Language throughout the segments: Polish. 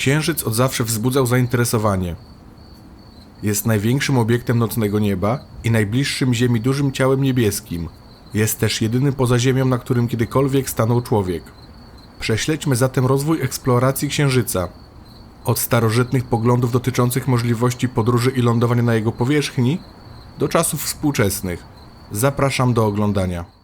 Księżyc od zawsze wzbudzał zainteresowanie. Jest największym obiektem nocnego nieba i najbliższym Ziemi dużym ciałem niebieskim. Jest też jedynym poza Ziemią, na którym kiedykolwiek stanął człowiek. Prześledźmy zatem rozwój eksploracji Księżyca. Od starożytnych poglądów dotyczących możliwości podróży i lądowania na jego powierzchni do czasów współczesnych. Zapraszam do oglądania.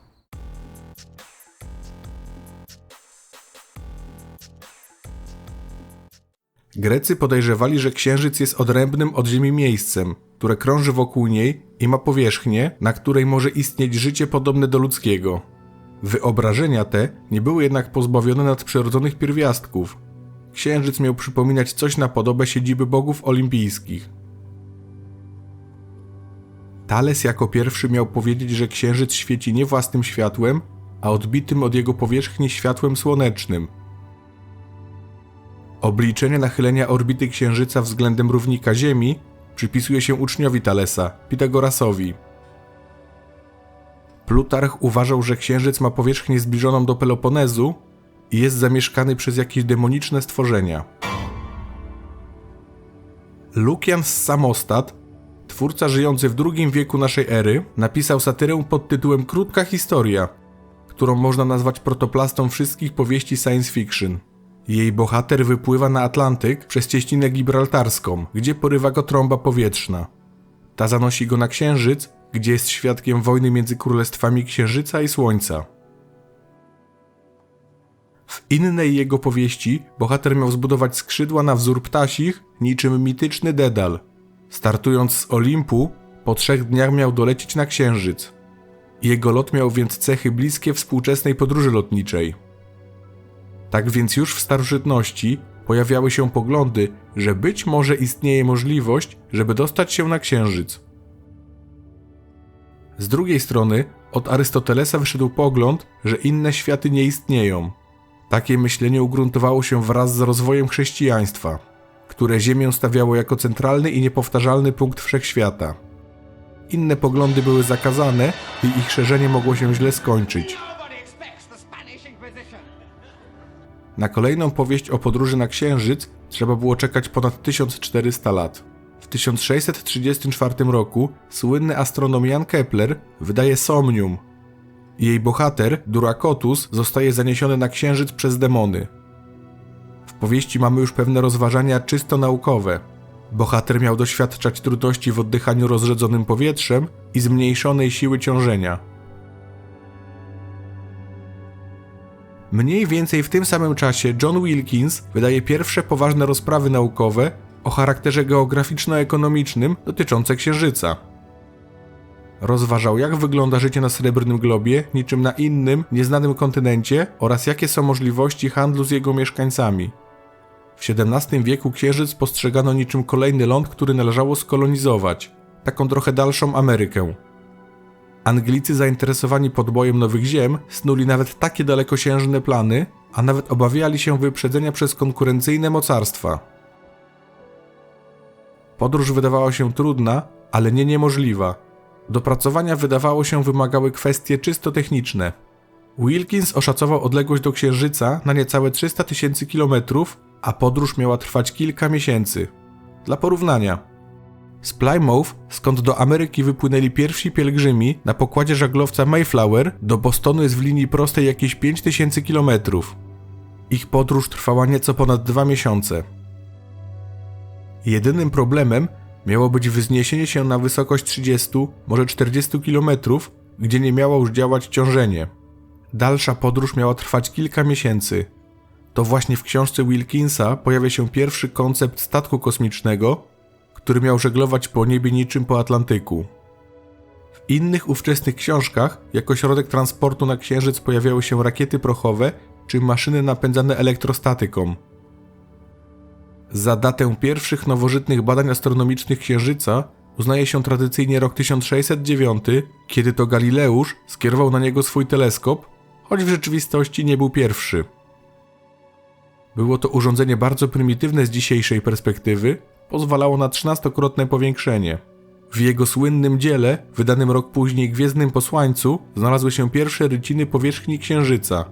Grecy podejrzewali, że Księżyc jest odrębnym od Ziemi miejscem, które krąży wokół niej i ma powierzchnię, na której może istnieć życie podobne do ludzkiego. Wyobrażenia te nie były jednak pozbawione nadprzyrodzonych pierwiastków. Księżyc miał przypominać coś na podobę siedziby bogów olimpijskich. Thales jako pierwszy miał powiedzieć, że Księżyc świeci nie własnym światłem, a odbitym od jego powierzchni światłem słonecznym. Obliczenie nachylenia orbity Księżyca względem równika Ziemi przypisuje się uczniowi Thalesa, Pitagorasowi. Plutarch uważał, że Księżyc ma powierzchnię zbliżoną do Peloponezu i jest zamieszkany przez jakieś demoniczne stworzenia. Lukian z Samostat, twórca żyjący w II wieku naszej ery, napisał satyrę pod tytułem Krótka historia, którą można nazwać protoplastą wszystkich powieści science fiction. Jej bohater wypływa na Atlantyk przez cieśninę gibraltarską, gdzie porywa go trąba powietrzna. Ta zanosi go na Księżyc, gdzie jest świadkiem wojny między królestwami Księżyca i Słońca. W innej jego powieści bohater miał zbudować skrzydła na wzór ptasich, niczym mityczny Dedal. Startując z Olimpu, po trzech dniach miał dolecieć na Księżyc. Jego lot miał więc cechy bliskie współczesnej podróży lotniczej. Tak więc już w starożytności pojawiały się poglądy, że być może istnieje możliwość, żeby dostać się na Księżyc. Z drugiej strony, od Arystotelesa wyszedł pogląd, że inne światy nie istnieją. Takie myślenie ugruntowało się wraz z rozwojem chrześcijaństwa, które Ziemię stawiało jako centralny i niepowtarzalny punkt wszechświata. Inne poglądy były zakazane i ich szerzenie mogło się źle skończyć. Na kolejną powieść o podróży na Księżyc trzeba było czekać ponad 1400 lat. W 1634 roku słynny astronom Jan Kepler wydaje Somnium. Jej bohater, Durakotus, zostaje zaniesiony na Księżyc przez demony. W powieści mamy już pewne rozważania czysto naukowe. Bohater miał doświadczać trudności w oddychaniu rozrzedzonym powietrzem i zmniejszonej siły ciążenia. Mniej więcej w tym samym czasie John Wilkins wydaje pierwsze poważne rozprawy naukowe o charakterze geograficzno-ekonomicznym dotyczące Księżyca. Rozważał, jak wygląda życie na Srebrnym Globie, niczym na innym, nieznanym kontynencie oraz jakie są możliwości handlu z jego mieszkańcami. W XVII wieku Księżyc postrzegano niczym kolejny ląd, który należało skolonizować, taką trochę dalszą Amerykę. Anglicy zainteresowani podbojem nowych ziem snuli nawet takie dalekosiężne plany, a nawet obawiali się wyprzedzenia przez konkurencyjne mocarstwa. Podróż wydawała się trudna, ale nie niemożliwa. Dopracowania wydawało się wymagały kwestie czysto techniczne. Wilkins oszacował odległość do Księżyca na niecałe 300 tysięcy kilometrów, a podróż miała trwać kilka miesięcy. Dla porównania, z Plymouth, skąd do Ameryki wypłynęli pierwsi pielgrzymi, na pokładzie żaglowca Mayflower do Bostonu jest w linii prostej jakieś 5000 km. Ich podróż trwała nieco ponad dwa miesiące. Jedynym problemem miało być wzniesienie się na wysokość 30, może 40 km, gdzie nie miało już działać ciążenie. Dalsza podróż miała trwać kilka miesięcy. To właśnie w książce Wilkinsa pojawia się pierwszy koncept statku kosmicznego, który miał żeglować po niebie niczym po Atlantyku. W innych ówczesnych książkach jako środek transportu na Księżyc pojawiały się rakiety prochowe czy maszyny napędzane elektrostatyką. Za datę pierwszych nowożytnych badań astronomicznych Księżyca uznaje się tradycyjnie rok 1609, kiedy to Galileusz skierował na niego swój teleskop, choć w rzeczywistości nie był pierwszy. Było to urządzenie bardzo prymitywne z dzisiejszej perspektywy, pozwalało na trzynastokrotne powiększenie. W jego słynnym dziele, wydanym rok później Gwiezdnym Posłańcu, znalazły się pierwsze ryciny powierzchni Księżyca.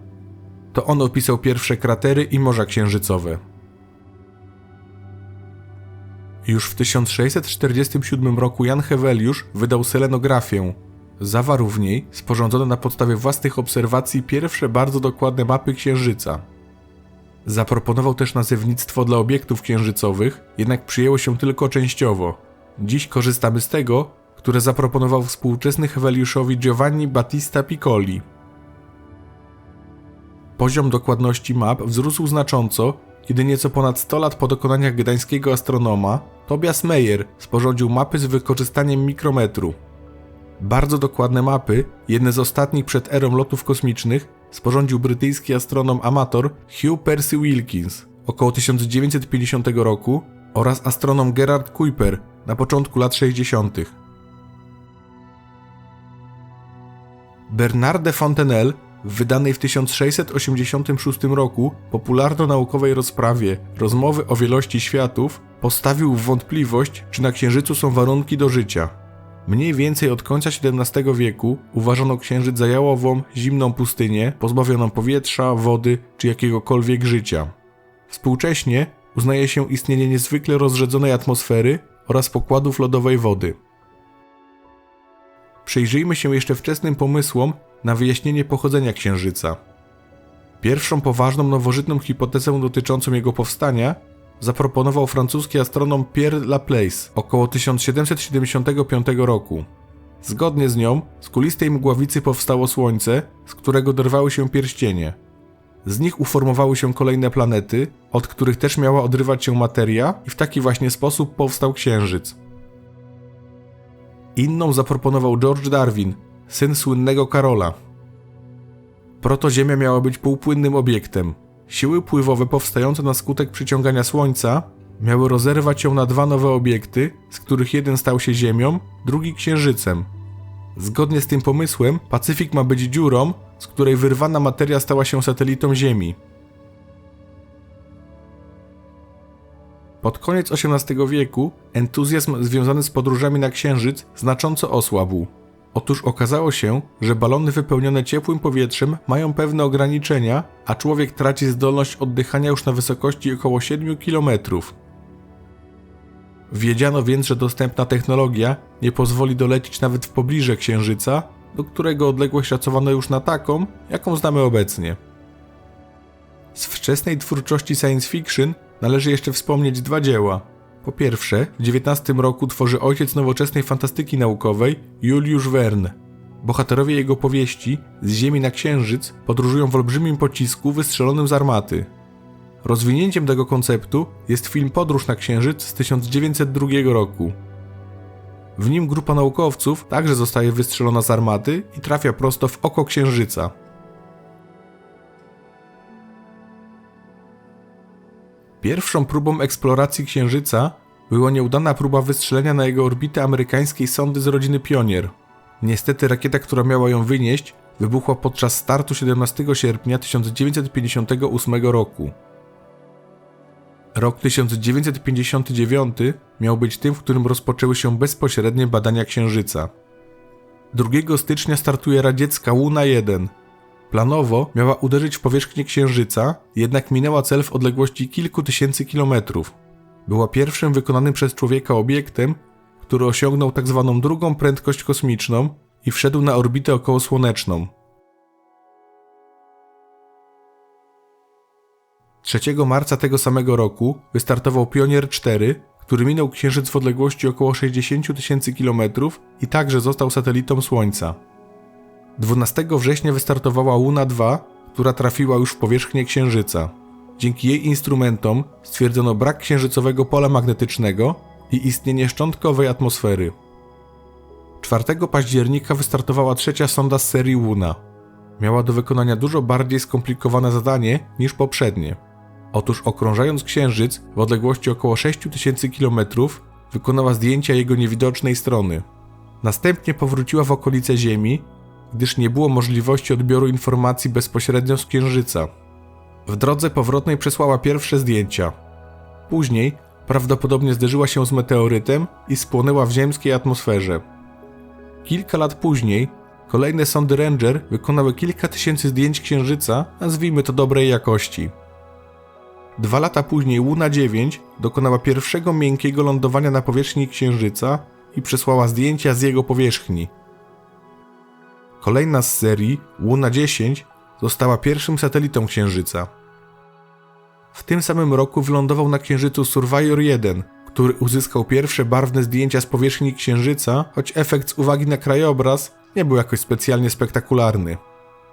To on opisał pierwsze kratery i morza księżycowe. Już w 1647 roku Jan Heweliusz wydał selenografię. Zawarł w niej, sporządzone na podstawie własnych obserwacji, pierwsze bardzo dokładne mapy Księżyca. Zaproponował też nazewnictwo dla obiektów księżycowych, jednak przyjęło się tylko częściowo. Dziś korzystamy z tego, które zaproponował współczesny Heweliuszowi Giovanni Battista Piccoli. Poziom dokładności map wzrósł znacząco, kiedy nieco ponad 100 lat po dokonaniach gdańskiego astronoma Tobias Meyer sporządził mapy z wykorzystaniem mikrometru. Bardzo dokładne mapy, jedne z ostatnich przed erą lotów kosmicznych, sporządził brytyjski astronom amator Hugh Percy Wilkins około 1950 roku oraz astronom Gerard Kuiper na początku lat 60. Bernard de Fontenelle w wydanej w 1686 roku popularno-naukowej rozprawie Rozmowy o wielości światów postawił w wątpliwość, czy na Księżycu są warunki do życia. Mniej więcej od końca XVII wieku uważano Księżyc za jałową, zimną pustynię, pozbawioną powietrza, wody czy jakiegokolwiek życia. Współcześnie uznaje się istnienie niezwykle rozrzedzonej atmosfery oraz pokładów lodowej wody. Przyjrzyjmy się jeszcze wczesnym pomysłom na wyjaśnienie pochodzenia Księżyca. Pierwszą poważną nowożytną hipotezę dotyczącą jego powstania zaproponował francuski astronom Pierre Laplace około 1775 roku. Zgodnie z nią, z kulistej mgławicy powstało Słońce, z którego dorwały się pierścienie. Z nich uformowały się kolejne planety, od których też miała odrywać się materia, i w taki właśnie sposób powstał Księżyc. Inną zaproponował George Darwin, syn słynnego Karola. Protoziemia miała być półpłynnym obiektem. Siły pływowe powstające na skutek przyciągania Słońca miały rozerwać ją na dwa nowe obiekty, z których jeden stał się Ziemią, drugi Księżycem. Zgodnie z tym pomysłem, Pacyfik ma być dziurą, z której wyrwana materia stała się satelitą Ziemi. Pod koniec XVIII wieku entuzjazm związany z podróżami na Księżyc znacząco osłabł. Otóż okazało się, że balony wypełnione ciepłym powietrzem mają pewne ograniczenia, a człowiek traci zdolność oddychania już na wysokości około 7 km. Wiedziano więc, że dostępna technologia nie pozwoli dolecieć nawet w pobliże Księżyca, do którego odległość szacowano już na taką, jaką znamy obecnie. Z wczesnej twórczości science fiction należy jeszcze wspomnieć dwa dzieła. Po pierwsze, w XIX roku tworzy ojciec nowoczesnej fantastyki naukowej Juliusz Verne. Bohaterowie jego powieści z Ziemi na Księżyc podróżują w olbrzymim pocisku wystrzelonym z armaty. Rozwinięciem tego konceptu jest film Podróż na Księżyc z 1902 roku. W nim grupa naukowców także zostaje wystrzelona z armaty i trafia prosto w oko Księżyca. Pierwszą próbą eksploracji Księżyca była nieudana próba wystrzelenia na jego orbitę amerykańskiej sondy z rodziny Pionier. Niestety rakieta, która miała ją wynieść, wybuchła podczas startu 17 sierpnia 1958 roku. Rok 1959 miał być tym, w którym rozpoczęły się bezpośrednie badania Księżyca. 2 stycznia startuje radziecka Luna 1. Planowo miała uderzyć w powierzchnię Księżyca, jednak minęła cel w odległości kilku tysięcy kilometrów. Była pierwszym wykonanym przez człowieka obiektem, który osiągnął tzw. Tak drugą prędkość kosmiczną i wszedł na orbitę okołosłoneczną. 3 marca tego samego roku wystartował Pionier 4, który minął Księżyc w odległości około 60 tysięcy kilometrów i także został satelitą Słońca. 12 września wystartowała Luna 2, która trafiła już w powierzchnię Księżyca. Dzięki jej instrumentom stwierdzono brak księżycowego pola magnetycznego i istnienie szczątkowej atmosfery. 4 października wystartowała trzecia sonda z serii Luna. Miała do wykonania dużo bardziej skomplikowane zadanie niż poprzednie. Otóż okrążając Księżyc w odległości około 6000 km, wykonała zdjęcia jego niewidocznej strony. Następnie powróciła w okolice Ziemi, gdyż nie było możliwości odbioru informacji bezpośrednio z Księżyca. W drodze powrotnej przesłała pierwsze zdjęcia. Później prawdopodobnie zderzyła się z meteorytem i spłonęła w ziemskiej atmosferze. Kilka lat później kolejne sondy Ranger wykonały kilka tysięcy zdjęć Księżyca, nazwijmy to dobrej jakości. Dwa lata później Łuna 9 dokonała pierwszego miękkiego lądowania na powierzchni Księżyca i przesłała zdjęcia z jego powierzchni. Kolejna z serii, Łuna 10, została pierwszym satelitą Księżyca. W tym samym roku wylądował na Księżycu Surveyor 1, który uzyskał pierwsze barwne zdjęcia z powierzchni Księżyca, choć efekt z uwagi na krajobraz nie był jakoś specjalnie spektakularny.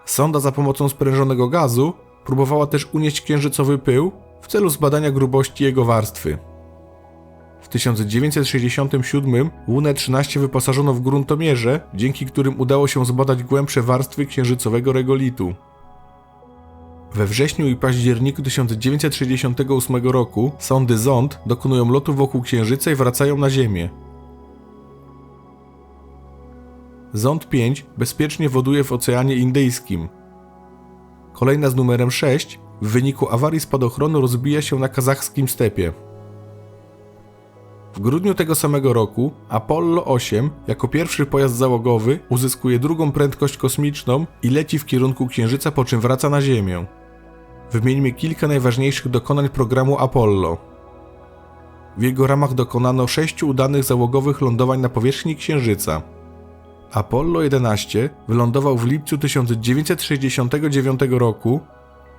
Sonda za pomocą sprężonego gazu próbowała też unieść księżycowy pył w celu zbadania grubości jego warstwy. W 1967 Łunę 13 wyposażono w gruntomierze, dzięki którym udało się zbadać głębsze warstwy księżycowego regolitu. We wrześniu i październiku 1968 roku sondy Zond dokonują lotu wokół Księżyca i wracają na Ziemię. Zond 5 bezpiecznie woduje w Oceanie Indyjskim. Kolejna z numerem 6 w wyniku awarii spadochronu rozbija się na kazachskim stepie. W grudniu tego samego roku Apollo 8 jako pierwszy pojazd załogowy uzyskuje drugą prędkość kosmiczną i leci w kierunku Księżyca, po czym wraca na Ziemię. Wymieńmy kilka najważniejszych dokonań programu Apollo. W jego ramach dokonano sześciu udanych załogowych lądowań na powierzchni Księżyca. Apollo 11 wylądował w lipcu 1969 roku,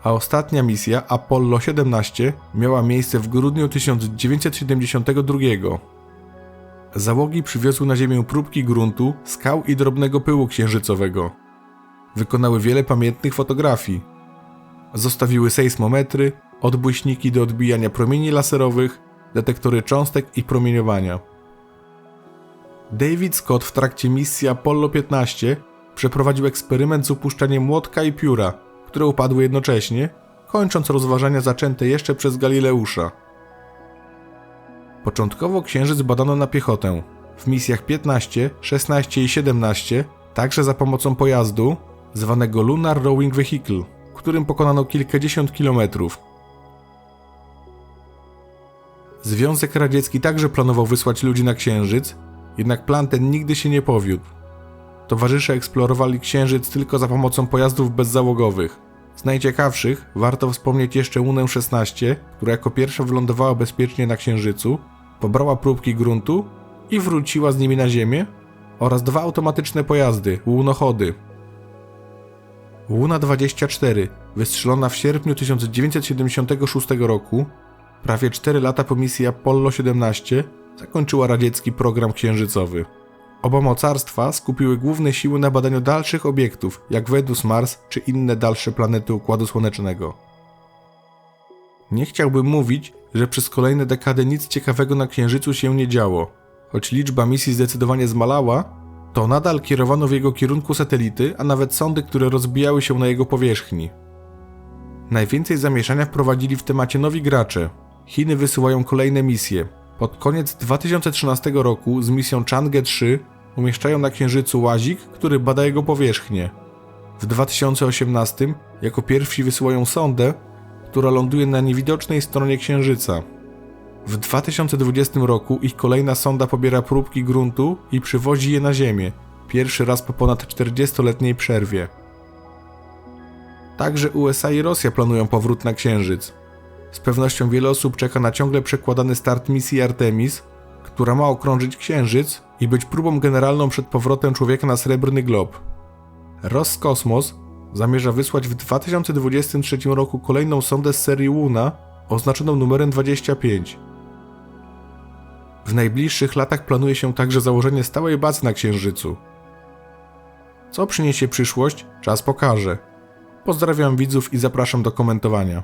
a ostatnia misja Apollo 17 miała miejsce w grudniu 1972. Załogi przywiozły na Ziemię próbki gruntu, skał i drobnego pyłu księżycowego. Wykonały wiele pamiętnych fotografii. Zostawiły sejsmometry, odbłyśniki do odbijania promieni laserowych, detektory cząstek i promieniowania. David Scott w trakcie misji Apollo 15 przeprowadził eksperyment z upuszczaniem młotka i pióra, które upadły jednocześnie, kończąc rozważania zaczęte jeszcze przez Galileusza. Początkowo księżyc badano na piechotę. W misjach 15, 16 i 17, także za pomocą pojazdu zwanego Lunar Rowing Vehicle, którym pokonano kilkadziesiąt kilometrów. Związek Radziecki także planował wysłać ludzi na Księżyc, jednak plan ten nigdy się nie powiódł. Towarzysze eksplorowali Księżyc tylko za pomocą pojazdów bezzałogowych. Z najciekawszych warto wspomnieć jeszcze Łunę 16, która jako pierwsza wylądowała bezpiecznie na Księżycu, pobrała próbki gruntu i wróciła z nimi na Ziemię, oraz dwa automatyczne pojazdy, łunochody. Łuna 24, wystrzelona w sierpniu 1976 roku, prawie 4 lata po misji Apollo 17, zakończyła radziecki program księżycowy. Oba mocarstwa skupiły główne siły na badaniu dalszych obiektów, jak Wenus, Mars czy inne dalsze planety Układu Słonecznego. Nie chciałbym mówić, że przez kolejne dekady nic ciekawego na Księżycu się nie działo. Choć liczba misji zdecydowanie zmalała, to nadal kierowano w jego kierunku satelity, a nawet sondy, które rozbijały się na jego powierzchni. Najwięcej zamieszania wprowadzili w temacie nowi gracze. Chiny wysyłają kolejne misje. Pod koniec 2013 roku z misją Chang'e 3 umieszczają na Księżycu łazik, który bada jego powierzchnię. W 2018 jako pierwsi wysyłają sondę, która ląduje na niewidocznej stronie Księżyca. W 2020 roku ich kolejna sonda pobiera próbki gruntu i przywozi je na Ziemię, pierwszy raz po ponad 40-letniej przerwie. Także USA i Rosja planują powrót na Księżyc. Z pewnością wiele osób czeka na ciągle przekładany start misji Artemis, która ma okrążyć Księżyc i być próbą generalną przed powrotem człowieka na srebrny glob. Roskosmos zamierza wysłać w 2023 roku kolejną sondę z serii Luna oznaczoną numerem 25. W najbliższych latach planuje się także założenie stałej bazy na Księżycu. Co przyniesie przyszłość, czas pokaże. Pozdrawiam widzów i zapraszam do komentowania.